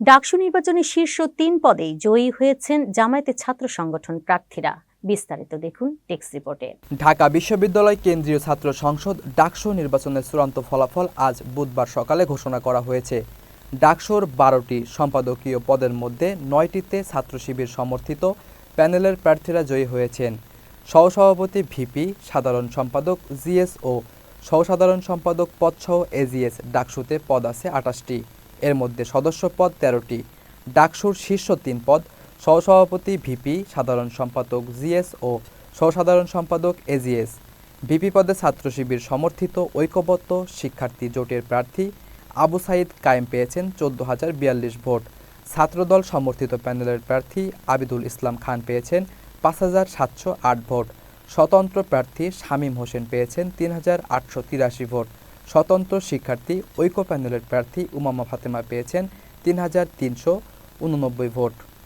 ডাকসু নির্বাচনে শীর্ষ তিন পদেই জয়ী হয়েছেন জামায়াতের ছাত্র সংগঠন প্রার্থীরা। বিস্তারিত দেখুন টেক্স রিপোর্টে। ঢাকা বিশ্ববিদ্যালয় কেন্দ্রীয় ছাত্র সংসদ ডাকসু নির্বাচনের চূড়ান্ত ফলাফল আজ বুধবার সকালে ঘোষণা করা হয়েছে। ডাকসুর বারোটি সম্পাদকীয় পদের মধ্যে নয়টিতে ছাত্র শিবির সমর্থিত প্যানেলের প্রার্থীরা জয়ী হয়েছেন। সহসভাপতি ভিপি, সাধারণ সম্পাদক জিএস ও সহসাধারণ সম্পাদক পদসহ এজিএস ডাকসুতে পদ আছে আটাশটি এর মধ্যে সদস্য পদ তেরোটি। ডাকসুর শীর্ষ তিন পদ, সহসভাপতি ভিপি, সাধারণ সম্পাদক জিএস ও সহসাধারণ সম্পাদক এজিএস। ভিপি পদে ছাত্র শিবির সমর্থিত ঐক্যবদ্ধ শিক্ষার্থী জোটের প্রার্থী আবু সাইদ কায়েম পেয়েছেন চোদ্দ হাজার বিয়াল্লিশ ভোট। ছাত্রদল সমর্থিত প্যানেলের প্রার্থী আবিদুল ইসলাম খান পেয়েছেন পাঁচ হাজার সাতশো আট ভোট। স্বতন্ত্র প্রার্থী শামীম হোসেন পেয়েছেন তিন হাজার আটশো তিরাশি ভোট। স্বতন্ত্র শিক্ষার্থী ঐক্য প্যানেলের প্রার্থী উমামা ফাতেমা পেয়েছেন তিন হাজার তিনশো উননব্বই ভোট।